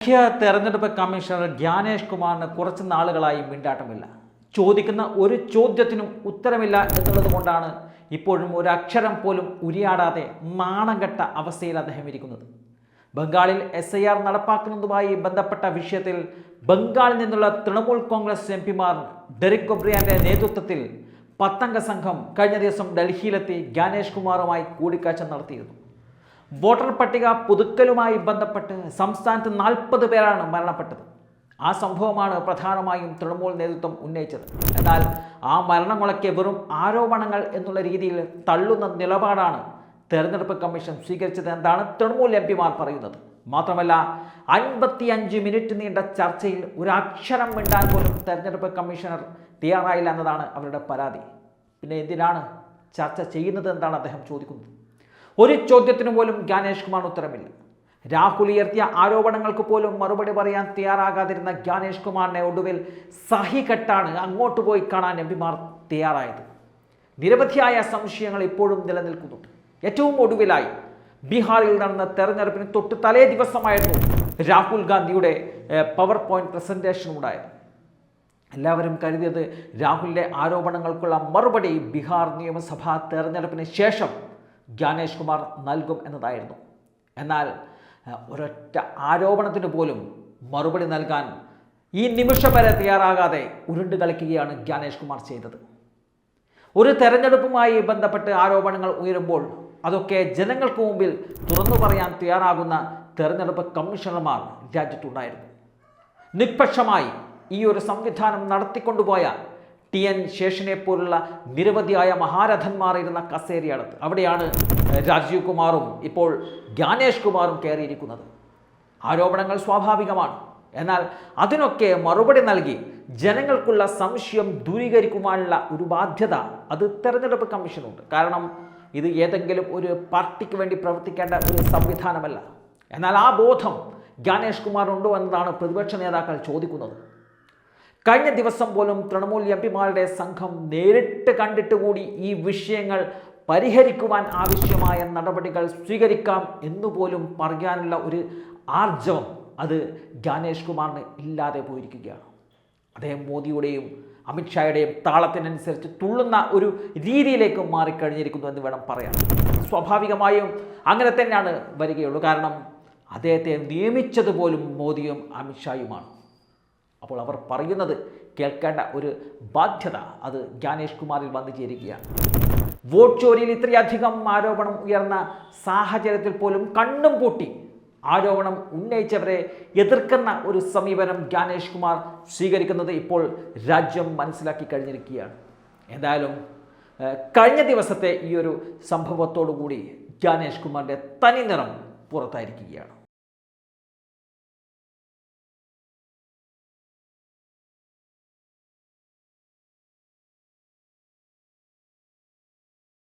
മുഖ്യ തെരഞ്ഞെടുപ്പ് കമ്മീഷണർ ജ്ഞാനേഷ് കുമാറിന് കുറച്ച് നാളുകളായി മിണ്ടാട്ടമില്ല. ചോദിക്കുന്ന ഒരു ചോദ്യത്തിനും ഉത്തരമില്ല എന്നുള്ളത് കൊണ്ടാണ് ഇപ്പോഴും ഒരു അക്ഷരം പോലും ഉരിയാടാതെ നാണം കെട്ട അവസ്ഥയിൽ അദ്ദേഹം ഇരിക്കുന്നത്. ബംഗാളിൽ എസ് ഐ ആർ നടപ്പാക്കുന്നതുമായി ബന്ധപ്പെട്ട വിഷയത്തിൽ ബംഗാളിൽ നിന്നുള്ള തൃണമൂൽ കോൺഗ്രസ് എം പിമാർ ഡെറിക് ഒബ്രിയാന്റെ നേതൃത്വത്തിൽ പത്തംഗ സംഘം കഴിഞ്ഞ ദിവസം ഡൽഹിയിലെത്തി ജ്ഞാനേഷ് കുമാറുമായി കൂടിക്കാഴ്ച നടത്തിയിരുന്നു. വോട്ടർ പട്ടിക പുതുക്കലുമായി ബന്ധപ്പെട്ട് സംസ്ഥാനത്ത് നാൽപ്പത് പേരാണ് മരണപ്പെട്ടത്. ആ സംഭവമാണ് പ്രധാനമായും തൃണമൂൽ നേതൃത്വം ഉന്നയിച്ചത്. എന്നാൽ ആ മരണങ്ങളൊക്കെ വെറും ആരോപണങ്ങൾ എന്നുള്ള രീതിയിൽ തള്ളുന്ന നിലപാടാണ് തെരഞ്ഞെടുപ്പ് കമ്മീഷൻ സ്വീകരിച്ചത് എന്നാണ് തൃണമൂൽ എം പിമാർ പറയുന്നത്. മാത്രമല്ല അൻപത്തിയഞ്ച് മിനിറ്റ് നീണ്ട ചർച്ചയിൽ ഒരു അക്ഷരം മിണ്ടാൻ പോലും തെരഞ്ഞെടുപ്പ് കമ്മീഷണർ തയ്യാറായില്ല എന്നതാണ് അവരുടെ പരാതി. പിന്നെ എന്തിനാണ് ചർച്ച ചെയ്യുന്നത് എന്നാണ് അദ്ദേഹം ചോദിക്കുന്നത്. ഒരു ചോദ്യത്തിന് പോലും ജ്ഞാനേഷ് കുമാർ ഉത്തരമില്ല. രാഹുൽ ഉയർത്തിയ ആരോപണങ്ങൾക്ക് പോലും മറുപടി പറയാൻ തയ്യാറാകാതിരുന്ന ജ്ഞാനേഷ് കുമാറിനെ ഒടുവിൽ സഹികെട്ടാണ് അങ്ങോട്ട് പോയി കാണാൻ എം പിമാർ തയ്യാറായത്. നിരവധിയായ സംശയങ്ങൾ ഇപ്പോഴും നിലനിൽക്കുന്നുണ്ട്. ഏറ്റവും ഒടുവിലായി ബീഹാറിൽ നടന്ന തെരഞ്ഞെടുപ്പിന് തൊട്ട് തലേ ദിവസമായിരുന്നു രാഹുൽ ഗാന്ധിയുടെ പവർ പോയിന്റ് പ്രസന്റേഷൻ ഉണ്ടായത്. എല്ലാവരും കരുതിയത് രാഹുലിന്റെ ആരോപണങ്ങൾക്കുള്ള മറുപടി ബീഹാർ നിയമസഭാ തെരഞ്ഞെടുപ്പിന് ശേഷം ജ്ഞാനേഷ് കുമാർ നൽകും എന്നതായിരുന്നു. എന്നാൽ ഒരൊറ്റ ആരോപണത്തിന് പോലും മറുപടി നൽകാൻ ഈ നിമിഷം വരെ തയ്യാറാകാതെ ഉരുണ്ട് കളിക്കുകയാണ് ജ്ഞാനേഷ് കുമാർ ചെയ്തത്. ഒരു തെരഞ്ഞെടുപ്പുമായി ബന്ധപ്പെട്ട് ആരോപണങ്ങൾ ഉയരുമ്പോൾ അതൊക്കെ ജനങ്ങൾക്ക് മുമ്പിൽ തുറന്നു പറയാൻ തയ്യാറാകുന്ന തെരഞ്ഞെടുപ്പ് കമ്മീഷണർമാർ രാജ്യത്തുണ്ടായിരുന്നു. നിഷ്പക്ഷമായി ഈ ഒരു സംവിധാനം നടത്തിക്കൊണ്ടുപോയ ടി എൻ ശേഷനെ പോലുള്ള നിരവധിയായ മഹാരഥന്മാർ ഇരുന്ന കസേരയടുത്ത് അവിടെയാണ് രാജീവ് കുമാറും ഇപ്പോൾ ജ്ഞാനേഷ് കുമാറും കയറിയിരിക്കുന്നത്. ആരോപണങ്ങൾ സ്വാഭാവികമാണ്. എന്നാൽ അതിനൊക്കെ മറുപടി നൽകി ജനങ്ങൾക്കുള്ള സംശയം ദൂരീകരിക്കുവാനുള്ള ഒരു ബാധ്യത അത് തെരഞ്ഞെടുപ്പ് കമ്മീഷനുണ്ട്. കാരണം ഇത് ഏതെങ്കിലും ഒരു പാർട്ടിക്ക് വേണ്ടി പ്രവർത്തിക്കേണ്ട ഒരു സംവിധാനമല്ല. എന്നാൽ ആ ബോധം ജ്ഞാനേഷ് കുമാർ ഉണ്ടോ എന്നതാണ് പ്രതിപക്ഷ നേതാക്കൾ ചോദിക്കുന്നത്. കഴിഞ്ഞ ദിവസം പോലും തൃണമൂൽ എം പിമാരുടെ സംഘം നേരിട്ട് കണ്ടിട്ട് കൂടി ഈ വിഷയങ്ങൾ പരിഹരിക്കുവാൻ ആവശ്യമായ നടപടികൾ സ്വീകരിക്കാം എന്നുപോലും പറയാനുള്ള ഒരു ആർജവം അത് ജ്ഞാനേഷ് കുമാറിന് ഇല്ലാതെ പോയിരിക്കുകയാണ്. അദ്ദേഹം മോദിയുടെയും അമിത്ഷായുടെയും താളത്തിനനുസരിച്ച് തുള്ളുന്ന ഒരു രീതിയിലേക്ക് മാറിക്കഴിഞ്ഞിരിക്കുന്നു എന്ന് വേണം പറയാൻ. സ്വാഭാവികമായും അങ്ങനെ തന്നെയാണ് വരികയുള്ളൂ. കാരണം അദ്ദേഹത്തെ നിയമിച്ചത് പോലും മോദിയും അമിത്ഷായുമാണ്. അപ്പോൾ അവർ പറയുന്നത് കേൾക്കേണ്ട ഒരു ബാധ്യത അത് ജ്ഞാനേഷ് കുമാറിൽ വന്നു ചേരുകയാണ്. വോട്ട് ചോരിയിൽ ഇത്രയധികം ആരോപണം ഉയർന്ന സാഹചര്യത്തിൽ പോലും കണ്ണും പൂട്ടി ആരോപണം ഉന്നയിച്ചവരെ എതിർക്കുന്ന ഒരു സമീപനം ജ്ഞാനേഷ് കുമാർ സ്വീകരിക്കുന്നത് ഇപ്പോൾ രാജ്യം മനസ്സിലാക്കി കഴിഞ്ഞിരിക്കുകയാണ്. എന്തായാലും കഴിഞ്ഞ ദിവസത്തെ ഈ ഒരു സംഭവത്തോടു കൂടി ജ്ഞാനേഷ് കുമാറിന്റെ തനി നിറം പുറത്തായിരിക്കുകയാണ്.